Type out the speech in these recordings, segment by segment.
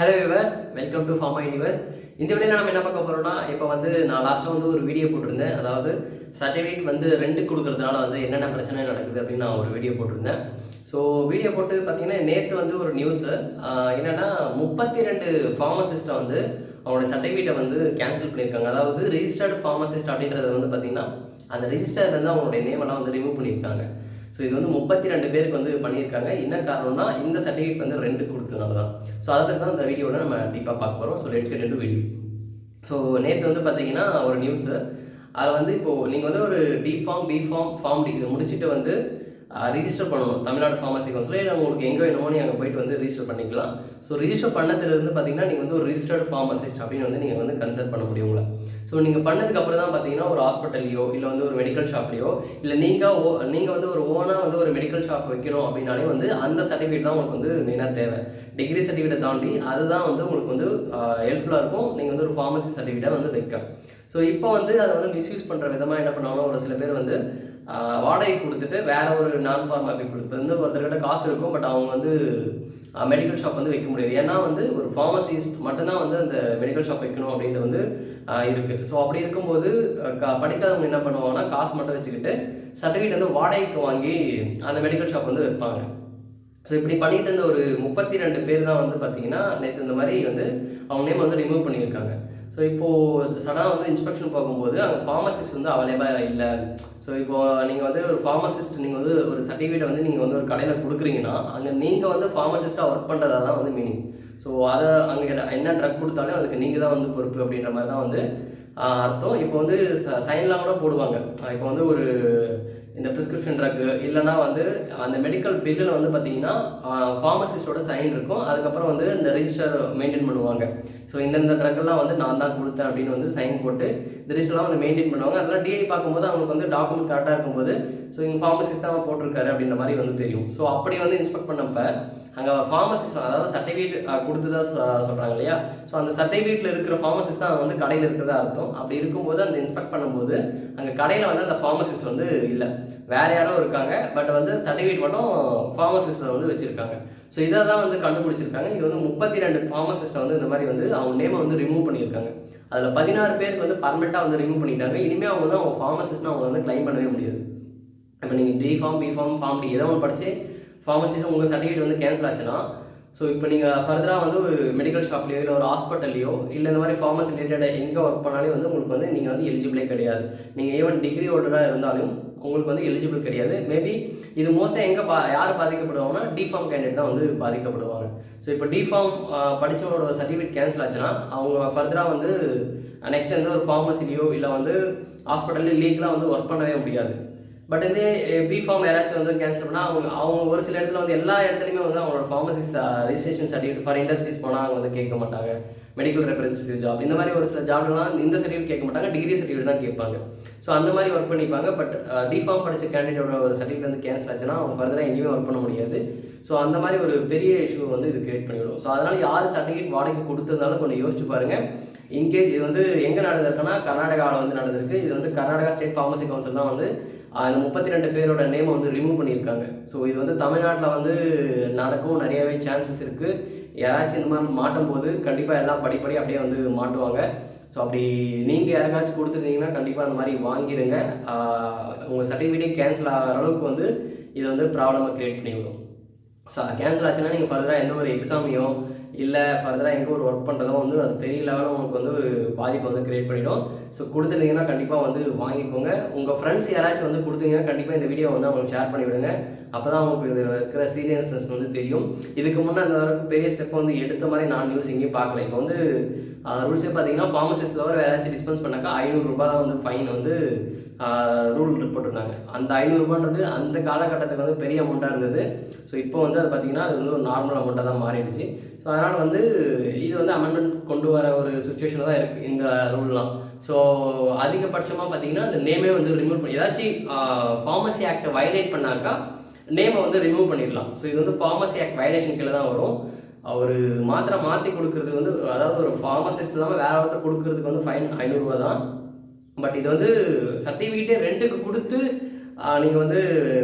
Hello yours welcome to pharma universe இந்த video நம்ம என்ன பார்க்க போகிறோம்னா இப்போ வந்து நான் லாஸ்ட்டாக வந்து ஒரு வீடியோ போட்டிருந்தேன். அதாவது சர்டிஃபிகேட் வந்து ரெண்டு கொடுக்கறதுனால வந்து என்னென்ன பிரச்சனை நடக்குது அப்படின்னு நான் ஒரு வீடியோ போட்டிருந்தேன். ஸோ வீடியோ போட்டு பார்த்தீங்கன்னா நேற்று வந்து ஒரு நியூஸு என்னென்னா முப்பத்தி ரெண்டு ஃபார்மசிஸ்ட்டை வந்து அவங்களோட சர்டிஃபிகேட்டை வந்து கேன்சல் பண்ணியிருக்காங்க. அதாவது ரிஜிஸ்டர்டு ஃபார்மசிஸ்ட் அப்படின்றது வந்து பார்த்தீங்கன்னா அந்த ரிஜிஸ்டர்லேருந்து அவங்களுடைய நேமெல்லாம் வந்து ரிமூவ் பண்ணியிருக்காங்க. ஸோ இது வந்து முப்பத்தி ரெண்டு பேருக்கு வந்து பண்ணியிருக்காங்க. என்ன காரணம்னா இந்த சர்டிஃபிகேட் வந்து ரெண்டு கொடுத்ததுனால தான். ஸோ அதை தான் இந்த வீடியோவில் நம்ம டீப்பாக பார்க்க போகிறோம் so let's get into video so நேற்று வந்து பார்த்தீங்கன்னா ஒரு நியூஸு அதில் வந்து இப்போது நீங்கள் வந்து ஒரு D pharm B pharm pharm D இதை முடிச்சுட்டு வந்து ரிஜிஸ்டர் பண்ணணும். தமிழ்நாடு ஃபார்மசி கவுன்சில் இல்லை உங்களுக்கு எங்கே வேணுமோ நீங்கள் அங்கே போயிட்டு வந்து ரிஜிஸ்டர் பண்ணிக்கலாம். ஸோ ரிஜிஸ்டர் பண்ணதுலேருந்து பார்த்தீங்கன்னா நீங்கள் வந்து ஒரு ரிஜிஸ்டர்ட் ஃபார்மசிஸ்ட் அப்படின்னு வந்து நீங்கள் வந்து கன்சல்ட் பண்ண முடியும் உங்களை. ஸோ நீங்கள் பண்ணதுக்கப்புறம் தான் பார்த்தீங்கன்னா ஒரு ஹாஸ்பிட்டல்லையோ இல்லை வந்து ஒரு மெடிக்கல் ஷாப்லையோ இல்லை நீங்கள் ஓ நீங்கள் வந்து ஒரு ஓனாக வந்து ஒரு மெடிக்கல் ஷாப் வைக்கணும் அப்படின்னாலே வந்து அந்த சர்டிஃபிகேட் தான் உங்களுக்கு வந்து மெயினாக தேவை. டிகிரி சர்டிஃபிகேட்டை தாண்டி அதுதான் வந்து உங்களுக்கு வந்து ஹெல்ப்ஃபுல்லாக இருக்கும். நீங்கள் வந்து ஒரு ஃபார்மசி சர்டிஃபிகேட்டை வந்து வைக்க. ஸோ இப்போ வந்து அதை வந்து மிஸ்யூஸ் பண்ணுற விதமாக என்ன பண்ணாலும் ஒரு சில பேர் வந்து வாடகை கொடுத்துட்டு வேற ஒரு நான் ஃபார்மா கொடுத்து இப்போ வந்து ஒருத்தர்கிட்ட காசு இருக்கும் பட் அவங்க வந்து மெடிக்கல் ஷாப் வந்து வைக்க முடியாது. ஏன்னா வந்து ஒரு ஃபார்மசிஸ்ட் மட்டும்தான் வந்து அந்த மெடிக்கல் ஷாப் வைக்கணும் அப்படின்றது வந்து இருக்குது ஸோ அப்படி இருக்கும்போது க- படிக்காதவங்க என்ன பண்ணுவாங்கன்னா காசு மட்டும் வச்சுக்கிட்டு சர்டிஃபிகேட் வந்து வாடகைக்கு வாங்கி அந்த மெடிக்கல் ஷாப் வந்து வைப்பாங்க. ஸோ இப்படி பண்ணிட்டு இருந்த ஒரு முப்பத்தி ரெண்டு பேர் தான் வந்து பார்த்தீங்கன்னா நேற்று இந்த மாதிரி வந்து அவங்க நேம் வந்து ரிமூவ் பண்ணியிருக்காங்க. ஸோ இப்போது சடனாக வந்து இன்ஸ்பெக்ஷன் போகும்போது அங்கே ஃபார்மசிஸ்ட் வந்து அவைலபிளாக இல்லை. ஸோ இப்போ நீங்கள் வந்து ஒரு ஃபார்மசிஸ்ட் நீங்கள் வந்து ஒரு சர்டிஃபிகேட் வந்து நீங்கள் வந்து ஒரு கடையில் கொடுக்குறீங்கன்னா அங்கே நீங்கள் வந்து ஃபார்மசிஸ்ட்டாக ஒர்க் பண்ணுறதா தான் வந்து மீனிங் ஸோ அதை அங்கே என்ன ட்ரக் கொடுத்தாலும் அதுக்கு நீங்கள் தான் வந்து பொறுப்பு அப்படின்ற மாதிரி தான் வந்து அர்த்தம். இப்போ வந்து சைன்லாம் கூட போடுவாங்க. இப்போ வந்து ஒரு இந்த ப்ரிஸ்கிரிப்ஷன் ட்ரக்கு இல்லைனா வந்து அந்த மெடிக்கல் பில்லில் வந்து பார்த்தீங்கன்னா ஃபார்மசிஸ்டோட சைன் இருக்கும். அதுக்கப்புறம் வந்து இந்த ரெஜிஸ்டர் மெயின்டைன் பண்ணுவாங்க. ஸோ இந்தந்த ட்ரக்கெல்லாம் வந்து நான் தான் கொடுத்தேன் அப்படின்னு வந்து சைன் போட்டு இந்த ரிஜிஸ்டர்லாம் வந்து மெயின்டைன் பண்ணுவாங்க. அதெல்லாம் டிஐ பார்க்கும்போது அவங்களுக்கு வந்து டாக்குமெண்ட் கரெக்டாக இருக்கும்போது ஸோ இங்கே ஃபார்மசிஸ்ட் தான் போட்டிருக்காரு அப்படின்ற மாதிரி வந்து தெரியும். ஸோ அப்படி வந்து இன்ஸ்பெக்ட் பண்ணப்ப அங்கே ஃபார்மசிஸ்ட் அதாவது சர்டிஃபிகேட் கொடுத்து தான் சொல்கிறாங்க இல்லையா? ஸோ அந்த சர்டிஃபிகேட்டில் இருக்கிற ஃபார்மசிஸ்ட் தான் வந்து கடையில் இருக்கிறதா அர்த்தம். அப்படி இருக்கும்போது அந்த இன்ஸ்பெக்ட் பண்ணும்போது அங்கே கடையில் வந்து அந்த ஃபார்மசிஸ்ட் வந்து இல்லை. வேற யாரோ இருக்காங்க பட் வந்து சர்டிஃபிகேட் மட்டும் ஃபார்மசிஸ்டில் வந்து வச்சுருக்காங்க. ஸோ இதை தான் வந்து கண்டுபிடிச்சிருக்காங்க. இது வந்து முப்பத்தி ரெண்டு ஃபார்மசிஸ்ட்டை வந்து இந்த மாதிரி வந்து அவங்க நேமை வந்து ரிமூவ் பண்ணியிருக்காங்க. அதில் பதினாறு பேருக்கு வந்து பர்மனெண்ட்டாக வந்து ரிமூவ் பண்ணிட்டாங்க. இனிமேல் அவங்க வந்து அவங்க ஃபார்மசிஸ்ட்னு அவங்க வந்து க்ளைம் பண்ணவே முடியாது. இப்போ நீங்கள் D pharm B pharm pharm D ஏதோ ஒன்று படித்து ஃபார்மசிஸ்ட் உங்கள் சர்டிஃபிகேட் வந்து கேன்சல் ஆச்சுன்னா ஸோ இப்போ நீங்கள் ஃபர்தராக வந்து ஒரு மெடிக்கல் ஷாப்லேயோ இல்லை ஒரு ஹாஸ்பிட்டல்லையோ இல்லை இந்த மாதிரி ஃபார்மஸ் ரிலேட்டடாக எங்கே ஒர்க் பண்ணாலே வந்து உங்களுக்கு வந்து நீங்கள் வந்து எலிஜிபிளே கிடையாது. நீங்கள் ஈவன் டிகிரி ஹோல்டராக இருந்தாலும் உங்களுக்கு வந்து எலிஜிபிள் கிடையாது. மேபி இது மோஸ்ட்டாக எங்கே பா யார் பாதிக்கப்படுவாங்கன்னா டிஃபார்ம் கேண்டிடேட் தான் வந்து பாதிக்கப்படுவாங்க. ஸோ இப்போ டிஃபார்ம் படித்தவங்களோட சர்டிஃபிகேட் கேன்சல் ஆச்சுன்னா அவங்க ஃபர்தராக வந்து நெக்ஸ்ட் வந்து ஒரு ஃபார்மசிலையோ இல்லை வந்து ஹாஸ்பிட்டல்லையோ லீக்லாம் வந்து ஒர்க் பண்ணவே முடியாது. பட் வந்து பி ஃபார்ம் யாராச்சும் வந்து கேன்சல் பண்ணால் அவங்க அவங்க ஒரு சில இடத்துல வந்து எல்லா இடத்துலையுமே வந்து அவங்களோட pharmacist registration certificate for industries போனால் அவங்க வந்து கேட்க மாட்டாங்க. மெடிக்கல் ரெப்ரஸன்டேட்டிவ் ஜாப் இந்த மாதிரி ஒரு சில ஜாப்லாம் இந்த சர்டிஃபிகேட் கேட்க மாட்டாங்க டிகிரி சர்டிஃபிகேட் தான் கேட்பாங்க. ஸோ அந்த மாதிரி ஒர்க் பண்ணிப்பாங்க பட் டிஃபார்ம் படித்த கேண்டிடேட்டோட ஒரு சர்டிஃபிகேட் வந்து கேன்சல் ஆச்சுன்னா அவங்க ஃபர்தராக எங்கேயுமே ஒர்க் பண்ண முடியாது. ஸோ அந்த மாதிரி ஒரு பெரிய இஷ்யூ வந்து இது கிரியேட் பண்ணிவிடும் ஸோ அதனால் யார் சர்டிஃபிகேட் வாடகைக்கு கொடுத்ததுனாலும் கொஞ்சம் யோசிச்சு பாருங்கள் இன்கேஸ் இது வந்து எங்கே நடந்திருக்குன்னா கர்நாடகாவில் வந்து நடந்திருக்கு. இது வந்து கர்நாடகா ஸ்டேட் ஃபார்மசி கவுன்சில் தான் வந்து அந்த முப்பத்தி ரெண்டு பேரோட நேமை வந்து ரிமூவ் பண்ணியிருக்காங்க. ஸோ இது வந்து தமிழ்நாட்டில் வந்து நடக்கும் நிறையவே சான்சஸ் இருக்குது யாராச்சும் இந்த மாதிரி மாட்டும் போது கண்டிப்பாக எல்லாம் படிப்படி அப்படியே வந்து மாட்டுவாங்க. ஸோ அப்படி நீங்கள் யாருக்காச்சும் கொடுத்துருந்தீங்கன்னா கண்டிப்பாக அந்த மாதிரி வாங்கிடுங்க உங்கள் சர்டிஃபிகேட்டே கேன்சல் ஆகிற அளவுக்கு வந்து இது வந்து ப்ராப்ளமாக க்ரியேட் பண்ணிவிடும். ஸோ கேன்சல் ஆச்சுன்னா நீங்கள் ஃபர்தராக எந்த ஒரு எக்ஸாமையும் இல்லை ஃபர்தராக எங்கே ஒரு ஒர்க் பண்ணுறதோ வந்து அது பெரிய லெவலில் உங்களுக்கு வந்து ஒரு பாதிப்பை வந்து கிரியேட் பண்ணிடும். ஸோ கொடுத்துட்டீங்கன்னா கண்டிப்பாக வந்து வாங்கிக்கோங்க. உங்கள் ஃப்ரெண்ட்ஸ் யாராச்சும் வந்து கொடுத்தீங்கன்னா கண்டிப்பாக இந்த வீடியோ வந்து அவங்களுக்கு ஷேர் பண்ணி விடுங்க. அப்போ தான் உங்களுக்கு இதில் இருக்கிற சீரியஸ்னஸ் வந்து தெரியும். இதுக்கு முன்னே அந்த அளவுக்கு பெரிய ஸ்டெப் வந்து எடுத்த மாதிரி நான் நியூஸ் எங்கேயும் பார்க்கல. இப்போ வந்து ரூல்ஸே பார்த்தீங்கன்னா ஃபார்மசிஸ்ட் தவிர வேறு ஏதாச்சும் டிஸ்பென்ஸ் பண்ணாக்கா ஐநூறுரூபா தான் வந்து ஃபைன் வந்து ரூல் போட்டிருந்தாங்க. அந்த ஐநூறுரூபான்றது அந்த காலகட்டத்துக்கு வந்து பெரிய அமௌண்ட்டாக இருந்தது. ஸோ இப்போ வந்து அது பார்த்தீங்கன்னா அது வந்து ஒரு நார்மல் அமௌண்ட்டாக தான் மாறிடுச்சு. ஸோ அதனால் வந்து இது வந்து அமெண்ட்மெண்ட் கொண்டு வர ஒரு சுச்சுவேஷன் தான் இருக்குது இந்த ரூல்லாம் ஸோ அதிகபட்சமாக பார்த்தீங்கன்னா அந்த நேமே வந்து ரிமூவ் பண்ணி ஏதாச்சும் ஃபார்மசி ஆக்டை வயலேட் பண்ணாக்கா நேமை வந்து ரிமூவ் பண்ணிடலாம். ஸோ இது வந்து ஃபார்மசி ஆக்ட் வயலேஷன் கீழே தான் வரும். ஒரு மாத்திரை மாற்றி கொடுக்கறது வந்து அதாவது ஒரு ஃபார்மசிஸ்ட் இல்லாமல் வேற ஒருத்தர் கொடுக்கறதுக்கு வந்து ஃபைன் ஐநூறுரூவா தான். பட் இது வந்து சர்டிஃபிகேட்டே ரெண்டுக்கு கொடுத்து நீங்கள் வந்து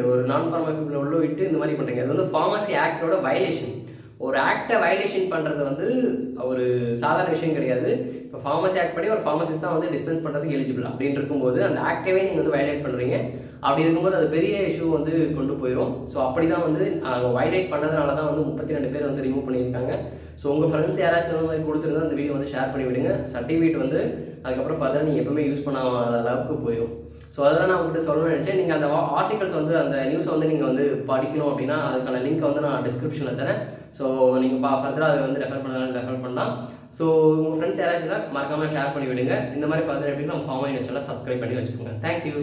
ஒரு நான் ஃபார்மாசி உள்ள விட்டு இந்த மாதிரி பண்ணுறீங்க அது வந்து ஃபார்மசி ஆக்டோட வயலேஷன் ஒரு ஆக்டை வயலேஷன் பண்ணுறது வந்து ஒரு சாதாரண விஷயம் கிடையாது. இப்போ ஃபார்மசி ஆக்ட் படி ஒரு ஃபார்மசிஸ்ட் தான் வந்து டிஸ்பென்ஸ் பண்ணுறதுக்கு எலிஜிபிள் அப்படின்னு இருக்கும்போது அந்த ஆக்டவே நீங்கள் வந்து வயலேட் பண்ணுறீங்க அப்படி இருக்கும்போது அது பெரிய இஷ்யூ வந்து கொண்டு போயிடும் ஸோ அப்படி தான் வந்து அவங்க வயலேட் பண்ணதுனால தான் வந்து முப்பத்தி ரெண்டு பேர் வந்து ரிமூவ் பண்ணியிருக்காங்க. ஸோ உங்கள் ஃப்ரெண்ட்ஸ் யாராச்சும் வந்து கொடுத்துருந்தா அந்த வீடியோ வந்து ஷேர் பண்ணி விடுங்க. சர்டிஃபிகேட் வந்து அதுக்கப்புறம் ஃபர்தர் நீங்கள் எப்பவுமே யூஸ் பண்ணாத அளவுக்கு போயிடும் ஸோ அதெல்லாம் நான் உங்கள்கிட்ட சொல்லணும்னு நினச்சேன். நீங்கள் அந்த ஆர்டிகல்ஸ் வந்து அந்த நியூஸை வந்து நீங்கள் வந்து படிக்கணும் அப்படின்னா அதுக்கான லிங்க் வந்து நான் டிஸ்கிரிப்ஷனில் தரேன். ஸோ நீங்கள் பா ஃபர்தராக அதை வந்து ரெஃபர் பண்ணலாம் ரெஃபர் பண்ணலாம். ஸோ உங்கள் ஃப்ரெண்ட்ஸ் யாராச்சும் மறக்காமல் ஷேர் பண்ணி விடுங்க. இந்த மாதிரி ஃபர்தர் எப்படி நம்ம ஃபார்ம் ஆகி வச்சுலாம் சப்ஸ்கிரைப் பண்ணி வச்சுக்கோங்க. தேங்க்யூ